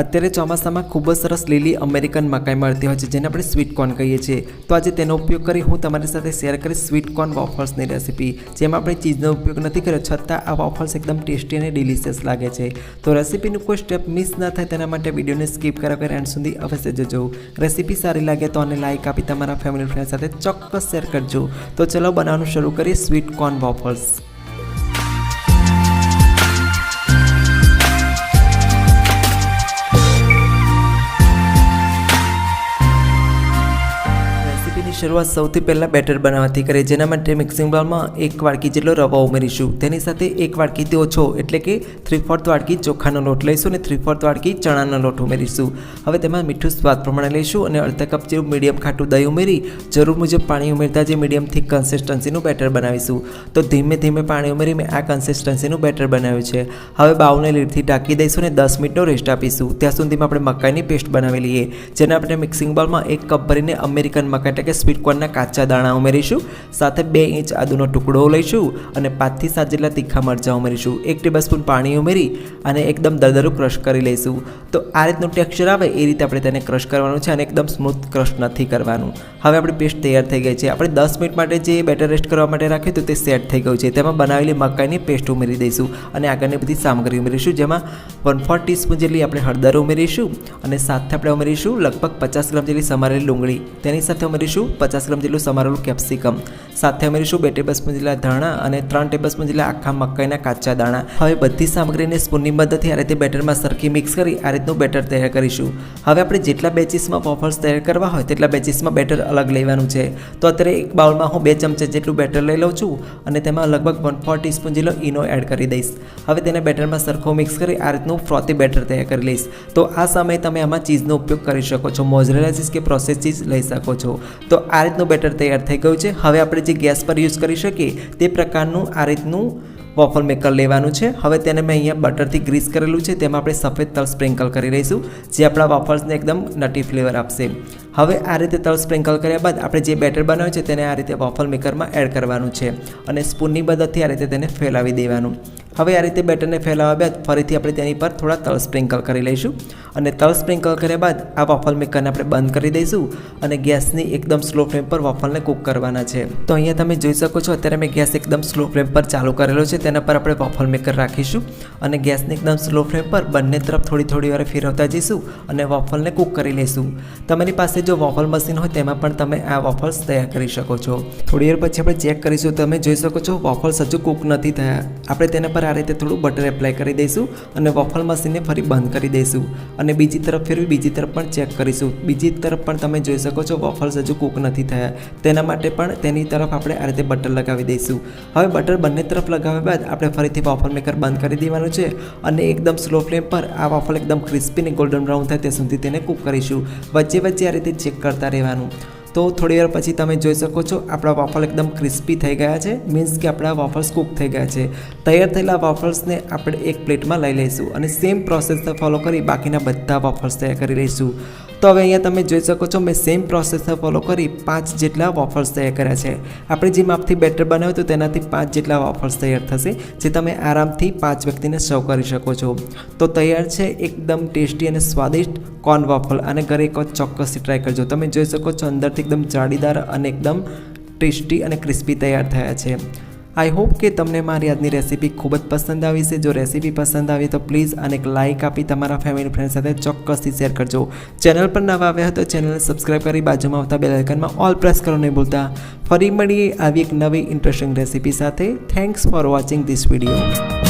અત્યારે ચોમાસામાં ખૂબ જ સરસ લીલી અમેરિકન મકાઈ મળતી હોય છે, જેને આપણે સ્વીટકોર્ન કહીએ છીએ. તો આજે તેનો ઉપયોગ કરી હું તમારી સાથે શેર કરીશ સ્વીટકોર્ન વોફર્સની રેસીપી જેમાં આપણે ચીઝનો ઉપયોગ નથી કર્યો, છતાં આ વોફલ્સ એકદમ ટેસ્ટી અને ડિલિશિયસ લાગે છે. તો રેસીપીનું કોઈ સ્ટેપ મિસ ના થાય તેના માટે વિડીયોને સ્કીપ કર્યા કરી એન્ડ સુધી અવશ્ય જજો. રેસીપી સારી લાગે તો અને લાઇક આપી તમારા ફેમિલી ફ્રેન્ડ સાથે ચોક્કસ શેર કરજો. તો ચલો બનાવવાનું શરૂ કરીએ સ્વીટકોર્ન વોફર્સ શરૂઆત સૌથી પહેલાં બેટર બનાવવાથી કરીએ જેના માટે મિક્સિંગ બાઉલમાં એક વાડકી જેટલો રવા ઉમેરીશું. તેની સાથે એક વાડકીથી ઓછો, એટલે કે થ્રી ફોર્થ વાડકી ચોખાનો લોટ લઈશું અને થ્રી ફોર્થ વાડકી ચણાનો લોટ ઉમેરીશું. હવે તેમાં મીઠું સ્વાદ પ્રમાણે લઈશું અને અડધા કપ જેવું મીડિયમ ખાટું દહીં ઉમેરી, જરૂર મુજબ પાણી ઉમેરતા જે મીડિયમ થીક કન્સિસ્ટન્સીનું બેટર બનાવીશું. તો ધીમે ધીમે પાણી ઉમેરી મેં આ કન્સિસ્ટન્સીનું બેટર બનાવ્યું છે. હવે બાઉને લીડથી ઢાંકી દઈશું અને દસ મિનિટનો રેસ્ટ આપીશું. ત્યાં સુધીમાં આપણે મકાઈની પેસ્ટ બનાવી લઈએ, જેને આપણે મિક્સિંગ બાઉલમાં એક કપ ભરીને અમેરિકન મકાઈ, એટલે કે સ્વીટ કોર્નના કાચા દાણા ઉમેરીશું, સાથે બે ઇંચ આદુનો ટુકડો લઈશું અને પાંચથી સાત જેટલા તીખા મરચાં ઉમેરીશું. એક ટેબલ સ્પૂન પાણી ઉમેરી અને એકદમ દરદરું ક્રશ કરી લઈશું. તો આ રીતનું ટેક્સચર આવે એ રીતે આપણે તેને ક્રશ કરવાનું છે અને એકદમ સ્મૂથ ક્રશ નથી કરવાનું. હવે આપણી પેસ્ટ તૈયાર થઈ ગઈ છે. આપણે દસ મિનિટ માટે જે બેટર રેસ્ટ કરવા માટે રાખ્યું હતું તે સેટ થઈ ગયું છે. તેમાં બનાવેલી મકાઈની પેસ્ટ ઉમેરી દઈશું અને આગળની બધી સામગ્રી ઉમેરીશું, જેમાં વન ફોર ટીસ્પૂન જેટલી આપણે હળદર ઉમેરીશું અને સાથે આપણે ઉમેરીશું, લગભગ પચાસ ગ્રામ જેટલી સમારેલી ડુંગળી. તેની સાથે ઉમેરીશું પચાસ ગ્રામ જેટલું સમારેલું કેપ્સિકમ. સાથે ઉમેરીશું બે ટેબલ સ્પૂન જેટલા ધાણા અને ત્રણ ટેબલ સ્પૂન જેટલા આખા મકાઈના કાચા દાણા. હવે બધી સામગ્રીને સ્પૂનની મદદથી આ રીતે બેટરમાં સરખી મિક્સ કરી આ રીતનું બેટર તૈયાર કરીશું. હવે આપણે જેટલા બેચીસમાં વોફલ્સ તૈયાર કરવા હોય તેટલા બેચીસમાં બેટર અલગ લેવાનું છે. તો અત્યારે એક બાઉલમાં હું બે ચમચા જેટલું બેટર લઈ લઉં છું અને તેમાં લગભગ વન ફોર ટીસ્પૂન જેટલો ઈનો એડ કરી દઈશ. હવે તેને બેટરમાં સરખો મિક્સ કરી આ રીતનું ફ્રોથી બેટર તૈયાર કરી લઈશ. તો આ સમયે તમે આમાં ચીઝનો ઉપયોગ કરી શકો છો મોઝરેલા કે પ્રોસેસ ચીઝ લઈ શકો છો. તો આ રીતનું બેટર તૈયાર થઈ ગયું છે. હવે આપણે જે ગેસ પર યુઝ કરી શકીએ તે પ્રકારનું આ રીતનું વોફલ મેકર લેવાનું છે. હવે તેને મેં અહીંયા બટરથી ગ્રીસ કરેલું છે. તેમાં આપણે સફેદ તલ સ્પ્રિંકલ કરી લઈશું, જે આપણા વોફલ્સને એકદમ નટી ફ્લેવર આપશે. હવે આ રીતે તલ સ્પ્રિંકલ કર્યા બાદ આપણે જે બેટર બનાવ્યું છે તેને આ રીતે વોફલ મેકરમાં એડ કરવાનું છે અને સ્પૂનની મદદથી આ રીતે તેને ફેલાવી દેવાનું. હવે આ રીતે બેટરને ફેલાવ્યા બાદ ફરીથી આપણે તેની પર થોડા તલ સ્પ્રિંકલ કરી લઈશું અને તલ સ્પ્રિંકલ કર્યા બાદ આ વોફલ મેકરને આપણે બંધ કરી દઈશું અને ગેસની એકદમ સ્લો ફ્લેમ પર વોફલને કૂક કરવાના છે. તો અહીંયા તમે જોઈ શકો છો અત્યારે મેં ગેસ એકદમ સ્લો ફ્લેમ પર ચાલુ કરેલો છે, તેના પર આપણે વોફલ મેકર રાખીશું અને ગેસને એકદમ સ્લો ફ્લેમ પર બંને તરફ થોડી થોડી વાર ફેરવતા જઈશું અને વોફલને કૂક કરી લઈશું. તમારી પાસે જો વોફલ મશીન હોય તેમાં પણ તમે આ વોફલ્સ તૈયાર કરી શકો છો. થોડી વાર પછી આપણે ચેક કરીશું તમે જોઈ શકો છો વોફલ્સ હજુ કૂક નથી થયા. આપણે તેના પર આ રીતે થોડું બટર એપ્લાય કરી દઈશું અને વોફલ મશીનને ફરી બંધ કરી દઈશું. અને બીજી તરફ ફેરવી બીજી તરફ પણ ચેક કરીશું. બીજી તરફ પણ તમે જોઈ શકો છો વોફલ્સ હજુ કૂક નથી થયા. તેના માટે પણ તેની તરફ આપણે આ રીતે બટર લગાવી દઈશું. હવે બટર બંને તરફ લગાવ્યા બાદ આપણે ફરીથી વોફલ મેકર બંધ કરી દેવાનું છે અને એકદમ સ્લો ફ્લેમ પર આ વોફલ એકદમ ક્રિસ્પી અને ગોલ્ડન બ્રાઉન થાય ત્યાં સુધી તેને કૂક કરીશું. વચ્ચે વચ્ચે આ રીતે ચેક કરતા રહેવાનું. તો થોડી વાર પછી તમે જોઈ શકો છો, આપણા વોફલ એકદમ ક્રિસ્પી થઈ ગયા છે. મીન્સ કે આપણા વોફલ્સ કૂક થઈ ગયા છે. તૈયાર થયેલા વોફલ્સને આપણે એક પ્લેટમાં લઈ લઈશું અને સેમ પ્રોસેસને ફોલો કરી બાકીના બધા વોફલ્સ તૈયાર કરી લઈશું. તો હવે અહીંયા તમે જોઈ શકો છો મેં સેમ પ્રોસેસને ફોલો કરી પાંચ જેટલા વોફર્સ તૈયાર કર્યા છે. આપણે જે માપથી બેટર બનાવ્યું હતું તેનાથી પાંચ જેટલા વોફર્સ તૈયાર થશે, જે તમે આરામથી પાંચ વ્યક્તિને સર્વ કરી શકો છો. તો તૈયાર છે એકદમ ટેસ્ટી અને સ્વાદિષ્ટ કોર્ન વોફલ અને ઘરે એક ચોક્કસથી ટ્રાય કરજો. તમે જોઈ શકો છો અંદરથી એકદમ જાળીદાર અને એકદમ ટેસ્ટી અને ક્રિસ્પી તૈયાર થયા છે. આઈ હોપ કે તમને મારી આજની રેસીપી ખૂબ જ પસંદ આવી છે. જો રેસીપી પસંદ આવી તો પ્લીઝ અને એક લાઇક આપી તમારા ફેમિલી ફ્રેન્ડ સાથે ચોક્કસથી શેર કરજો. ચેનલ પર નવા આવ્યા તો ચેનલને સબસ્ક્રાઈબ કરી બાજુમાં આવતા બેલ આઇકનમાં ઓલ પ્રેસ કરો નહીં ભૂલતા. ફરી મળીએ આવી એક નવી ઇન્ટરેસ્ટિંગ રેસીપી સાથે. Thanks for watching this video